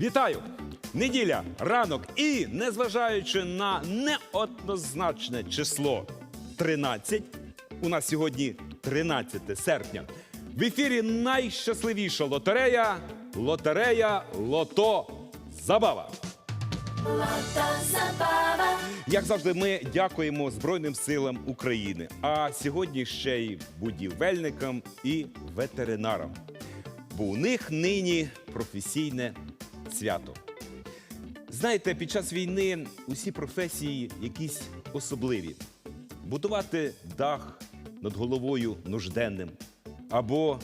Вітаю! Неділя, ранок і, незважаючи на неоднозначне число 13, у нас сьогодні 13 серпня. В ефірі найщасливіша лотерея лотерея Лото Забава. Як завжди, ми дякуємо Збройним силам України, а сьогодні ще й будівельникам і ветеринарам. Бо у них нині професійне свято. Знаєте, під час війни усі професії якісь особливі. Будувати дах над головою нужденним або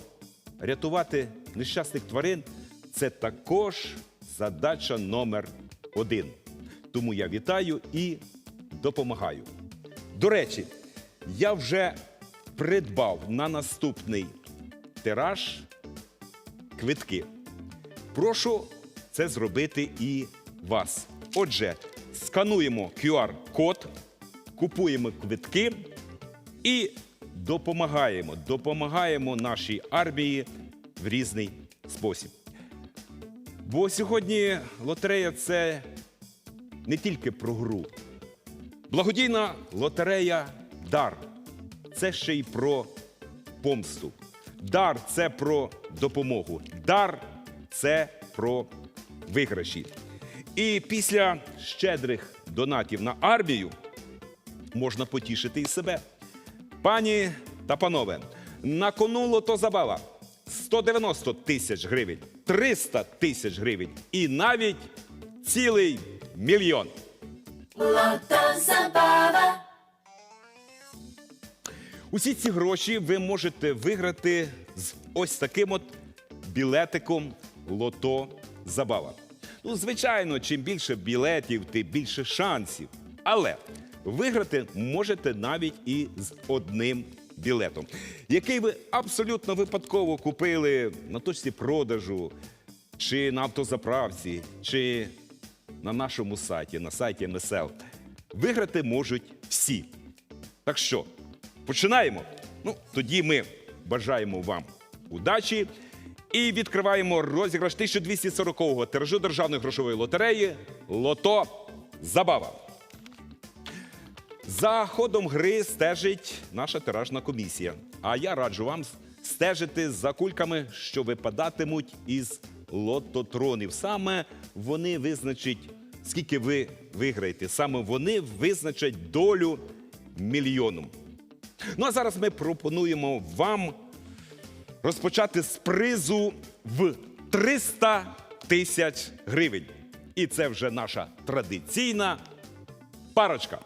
рятувати нещасних тварин це також задача номер один. Тому я вітаю і допомагаю. До речі, я вже придбав на наступний тираж квитки. Прошу це зробити і вас. Отже, скануємо QR-код, купуємо квитки і допомагаємо. Допомагаємо нашій армії в різний спосіб. Бо сьогодні лотерея це не тільки про гру. Благодійна лотерея Дар. Це ще й про помсту. Дар це про допомогу. Дар це про виграші. І після щедрих донатів на армію можна потішити і себе. Пані та панове, на кону лото забава 190 тисяч гривень, 300 тисяч гривень і навіть цілий мільйон. Усі ці гроші ви можете виграти з ось таким от білетиком Лото Забава. Ну, звичайно, чим більше білетів, тим більше шансів. Але виграти можете навіть і з одним білетом, який ви абсолютно випадково купили на точці продажу, чи на автозаправці, чи на нашому сайті, на сайті МСЛ. Виграти можуть всі. Так що, починаємо? Ну, тоді ми бажаємо вам удачі і відкриваємо розіграш 1240-го тиражу державної грошової лотереї Лото Забава. За ходом гри стежить наша тиражна комісія. А я раджу вам стежити за кульками, що випадатимуть із лототронів. Саме вони визначать, скільки ви виграєте. Саме вони визначать долю мільйону. Ну а зараз ми пропонуємо вам розпочати з призу в 300 тисяч гривень. І це вже наша традиційна парочка.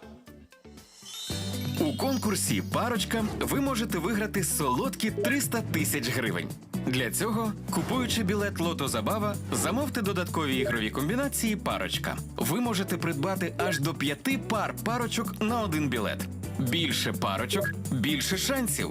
У конкурсі Парочка ви можете виграти солодкі 300 тисяч гривень. Для цього, купуючи білет Лото Забава, замовте додаткові ігрові комбінації Парочка. Ви можете придбати аж до п'яти пар парочок на один білет. Більше парочок, більше шансів.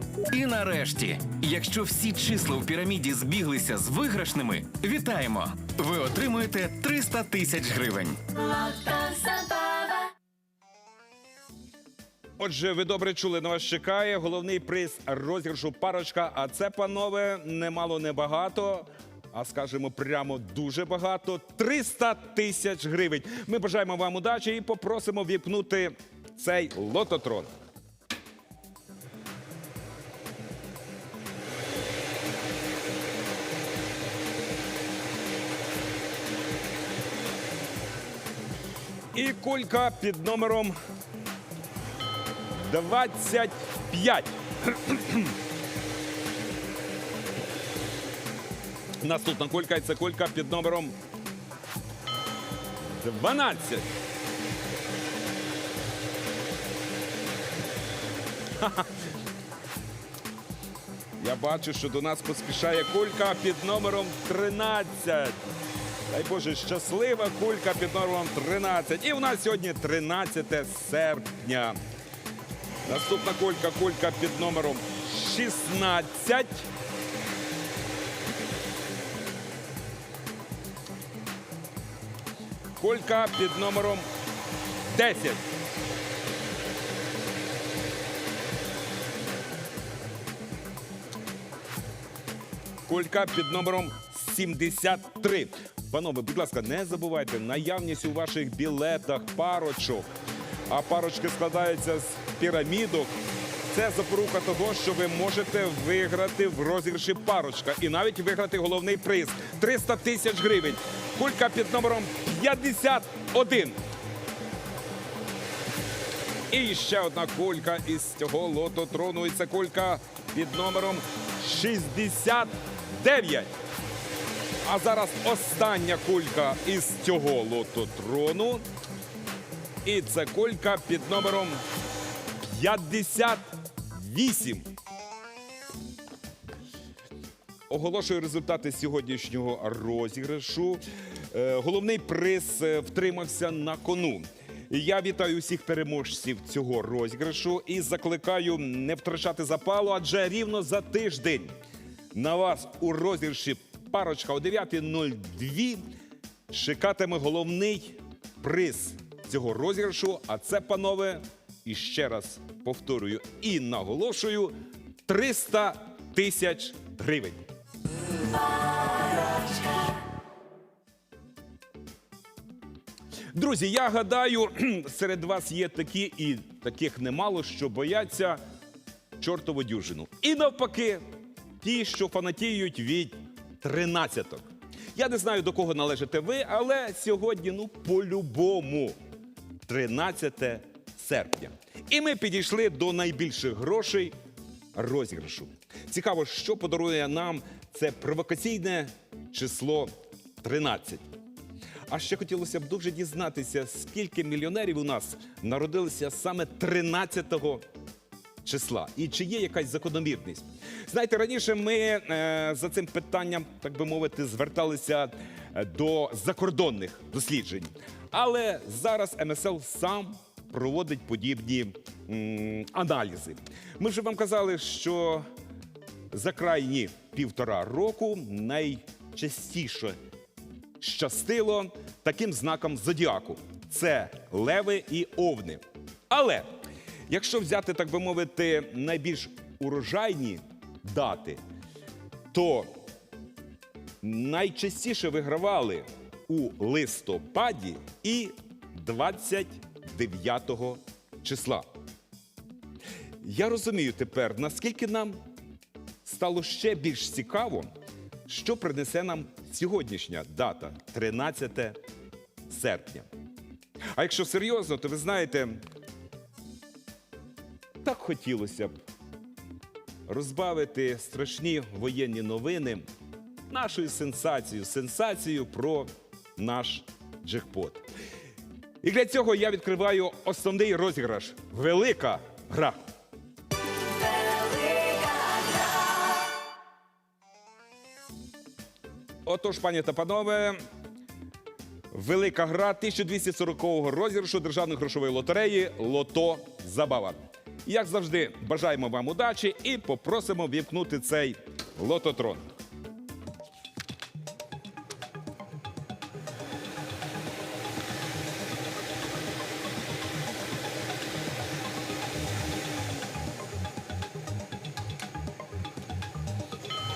І нарешті, якщо всі числа у піраміді збіглися з виграшними, вітаємо! Ви отримуєте 300 тисяч гривень. Отже, ви добре чули, на вас чекає головний приз розіграшу парочка. А це, панове, немало не багато. А скажемо прямо дуже багато 300 тисяч гривень. Ми бажаємо вам удачі і попросимо віпнути цей лототрон. І кулька під номером 25. Наступна кулька і це кулька під номером 12. Я бачу, що до нас поспішає кулька під номером 13. Дай Боже, щаслива кулька під номером 13. І у нас сьогодні 13 серпня. Наступна кулька, кулька під номером 16. Кулька під номером 10. Кулька під номером 73. Панове, будь ласка, не забувайте наявність у ваших білетах парочок. А парочки складаються з пірамідок. Це запорука того, що ви можете виграти в розіграші парочка і навіть виграти головний приз 300 тисяч гривень. Кулька під номером 51. І ще одна кулька із цього лототрону. І це кулька під номером 69. А зараз остання кулька із цього лототрону. І це кулька під номером 58. Оголошую результати сьогоднішнього розіграшу. Е, Головний приз е, втримався на кону. Я вітаю усіх переможців цього розіграшу і закликаю не втрачати запалу, адже рівно за тиждень на вас у розіграші парочка о 9.02 чекатиме головний приз цього розіграшу. А це, панове, і ще раз повторюю і наголошую 300 тисяч гривень. Друзі, я гадаю, серед вас є такі, і таких немало, що бояться чортову дюжину. І навпаки, ті, що фанатіють від тринадцяток. Я не знаю, до кого належите ви, але сьогодні, ну, по-любому, 13 серпня. І ми підійшли до найбільших грошей розіграшу. Цікаво, що подарує нам це провокаційне число 13. А ще хотілося б дуже дізнатися, скільки мільйонерів у нас народилися саме 13-го числа. І чи є якась закономірність? Знаєте, раніше ми е, за цим питанням, так би мовити, зверталися е, до закордонних досліджень. Але зараз МСЛ сам проводить подібні м, аналізи. Ми вже вам казали, що за крайні півтора року найчастіше щастило таким знаком зодіаку: це леви і овни. Але якщо взяти, так би мовити, найбільш урожайні дати, то найчастіше вигравали у листопаді і 29 числа. Я розумію тепер, наскільки нам стало ще більш цікаво, що принесе нам сьогоднішня дата 13 серпня. А якщо серйозно, то ви знаєте, так хотілося б розбавити страшні воєнні новини нашою сенсацією, сенсацією про наш джекпот. І для цього я відкриваю основний розіграш Велика гра. Отож, пані та панове, велика гра 1240-го розіграшу державної грошової лотереї Лото Забава. Як завжди, бажаємо вам удачі і попросимо вімкнути цей лототрон.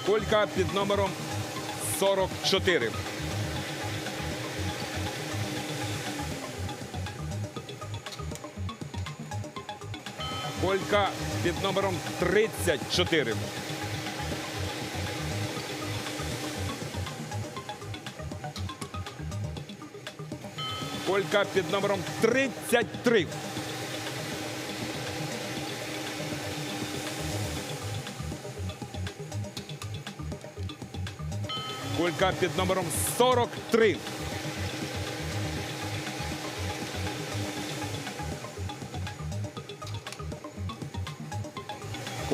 Колька під номером 44. Колька під номером 34. Колька під номером 33. Колька під номером 43.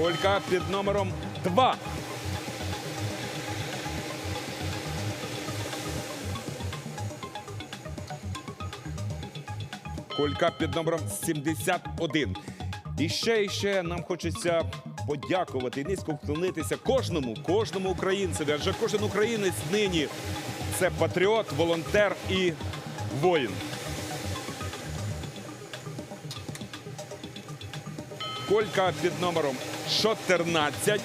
Колька під номером 2. Колька під номером 71. І ще і ще нам хочеться подякувати, і низько вклонитися кожному, кожному українцеві. Адже кожен українець нині це патріот, волонтер і воїн. Колька під номером 14.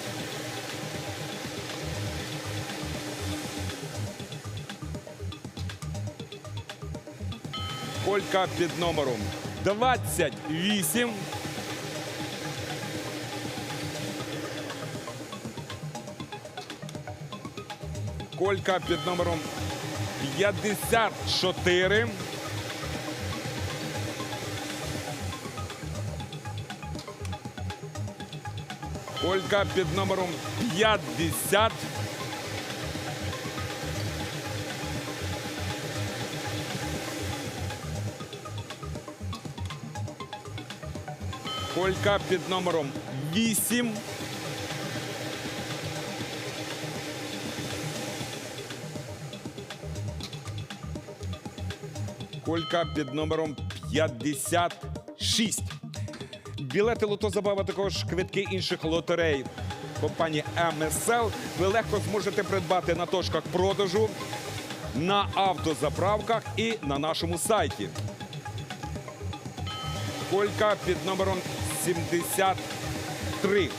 Колька під номером 28. Колька під номером 54. Колька під номером 50. Колька під номером 8. Колька під номером 56. Білети лото забава також квитки інших лотерей компанії МСЛ. Ви легко зможете придбати на точках продажу, на автозаправках і на нашому сайті. Колька під номером 73.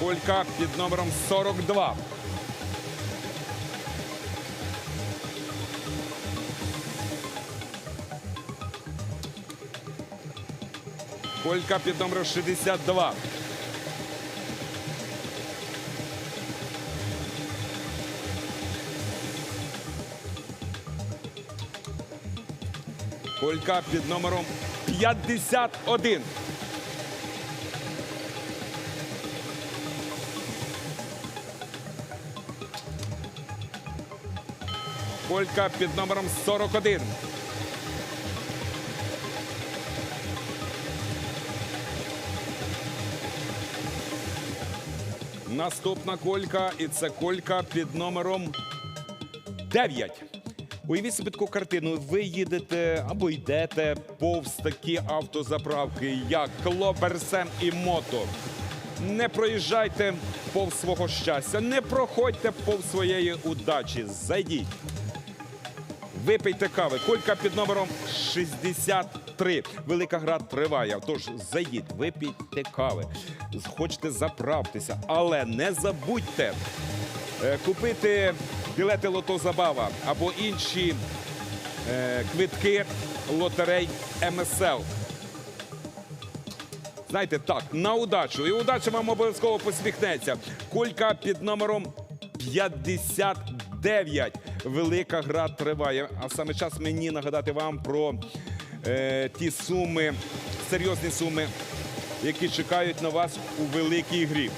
Колька під номером 42. Колька під номером 62. Колька під номером 51. Колька під номером 41. Наступна колька, і це колька під номером 9. Уявіть собі таку картину. Ви їдете або йдете повз такі автозаправки, як Клоперсем і Мото. Не проїжджайте повз свого щастя, не проходьте повз своєї удачі. Зайдіть. Випийте кави. Колька під номером 63. Велика гра триває. Тож зайдіть, випійте кави. Хочете заправтеся, але не забудьте е, купити білети Лото Забава або інші е, квитки лотерей МСЛ. Знаєте, так, на удачу. І удача вам обов'язково посміхнеться. Колька під номером 59. Велика гра триває. А саме час мені нагадати вам про е, ті суми, серйозні суми, які чекають на вас у великій грі.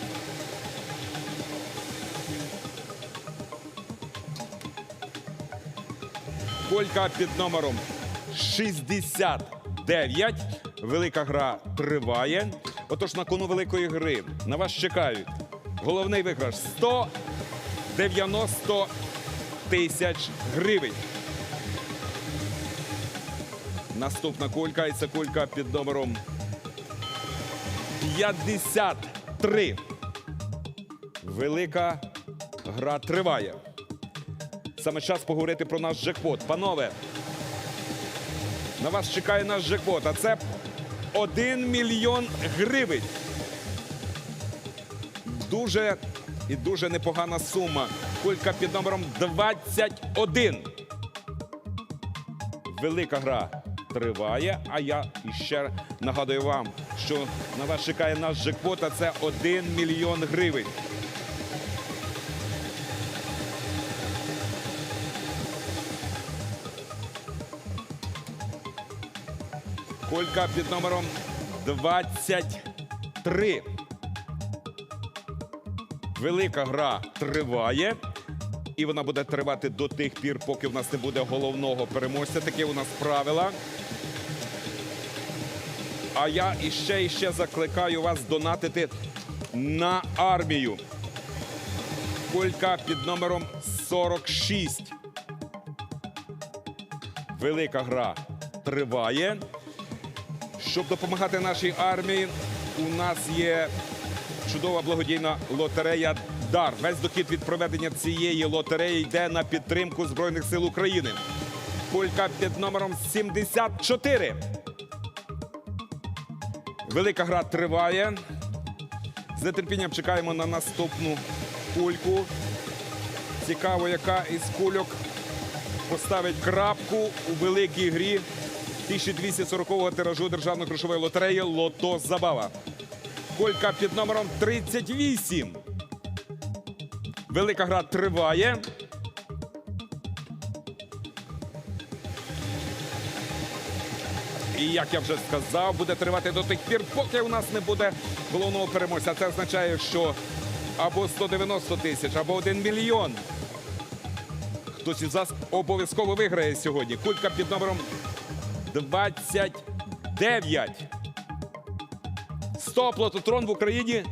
Колька під номером 69. Велика гра триває. Отож, на кону великої гри на вас чекають. Головний виграш 190 тисяч гривень. Наступна колька і це колька під номером 53. Велика гра триває. Саме час поговорити про наш джекпот. Панове, на вас чекає наш джекпот, а це 1 мільйон гривень. Дуже і дуже непогана сума. Кулька під номером 21. Велика гра триває. А я іще нагадую вам, що на вас чекає наш джекпот, а це 1 мільйон гривень. Колька під номером 23. Велика гра триває. І вона буде тривати до тих пір, поки в нас не буде головного переможця. Такі у нас правила. А я іще і ще закликаю вас донатити на армію. Кулька під номером 46. Велика гра триває. Щоб допомагати нашій армії, у нас є чудова благодійна лотерея Дар. Весь дохід від проведення цієї лотереї йде на підтримку Збройних сил України. Кулька під номером 74. Велика гра триває. З нетерпінням чекаємо на наступну кульку. Цікаво, яка із кульок поставить крапку у великій грі 1240-го тиражу державної грошової лотереї Лото Забава. Колька під номером 38. Велика гра триває. І як я вже сказав, буде тривати до тих пір, поки у нас не буде головного переможця. Це означає, що або 190 тисяч, або 1 мільйон. Хтось із вас обов'язково виграє сьогодні. Кулька під номером 29. Стоп, лототрон в Україні.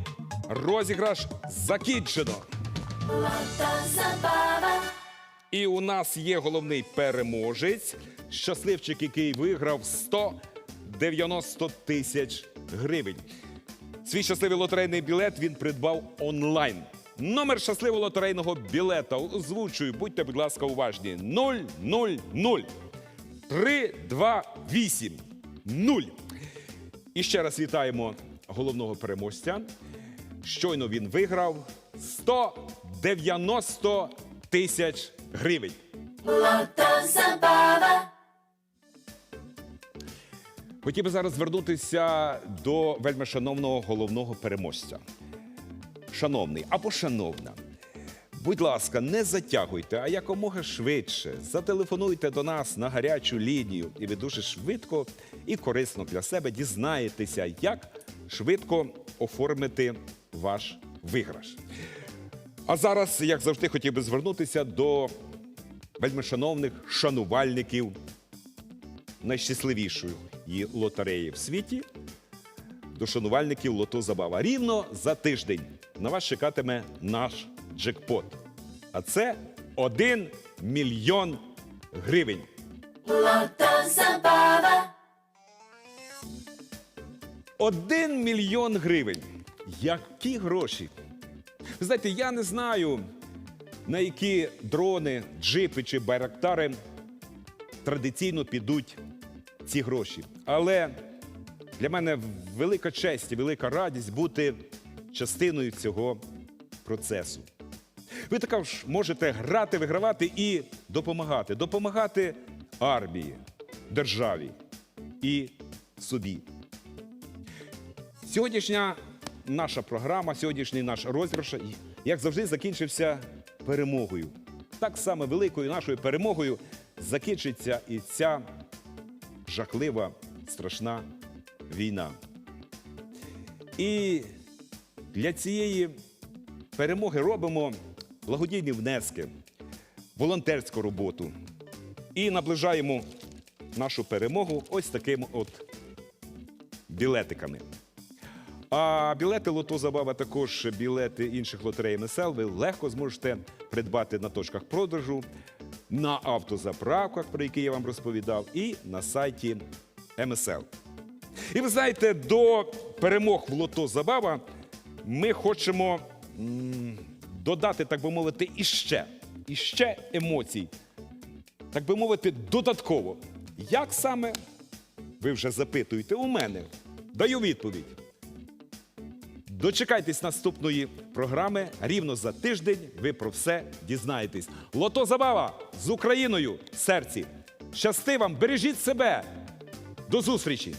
Розіграш закінчено. І у нас є головний переможець, щасливчик, який виграв 190 тисяч гривень. Свій щасливий лотерейний білет він придбав онлайн. Номер щасливого лотерейного білета озвучую, будьте, будь ласка, уважні. 000 328 0. І ще раз вітаємо головного переможця. Щойно він виграв 190 тисяч гривень. Хотів би зараз звернутися до вельми шановного головного переможця. Шановний або шановна, будь ласка, не затягуйте, а якомога швидше зателефонуйте до нас на гарячу лінію, і ви дуже швидко і корисно для себе дізнаєтеся, як швидко оформити ваш виграш. А зараз, як завжди, хотів би звернутися до вельми шановних шанувальників найщасливішої її лотереї в світі до шанувальників Лото Забава. Рівно за тиждень на вас чекатиме наш джекпот. А це 1 мільйон гривень. Один мільйон гривень. Які гроші? Знаєте, я не знаю, на які дрони, джипи чи байрактари традиційно підуть ці гроші. Але для мене велика честь і велика радість бути частиною цього процесу. Ви також можете грати, вигравати і допомагати. Допомагати армії, державі і собі. Сьогоднішня наша програма, сьогоднішній наш розіграш, як завжди, закінчився перемогою. Так само великою нашою перемогою закінчиться і ця жахлива, страшна війна. І для цієї перемоги робимо благодійні внески, волонтерську роботу і наближаємо нашу перемогу ось такими от білетиками. А білети Лото Забава, також білети інших лотерей МСЛ ви легко зможете придбати на точках продажу, на автозаправках, про які я вам розповідав, і на сайті МСЛ. І ви знаєте, до перемог в Лото Забава ми хочемо додати, так би мовити, іще, іще емоцій. Так би мовити, додатково. Як саме ви вже запитуєте у мене? Даю відповідь. Дочекайтесь наступної програми. Рівно за тиждень ви про все дізнаєтесь. Лото Забава з Україною в серці. Щасти вам, бережіть себе. До зустрічі!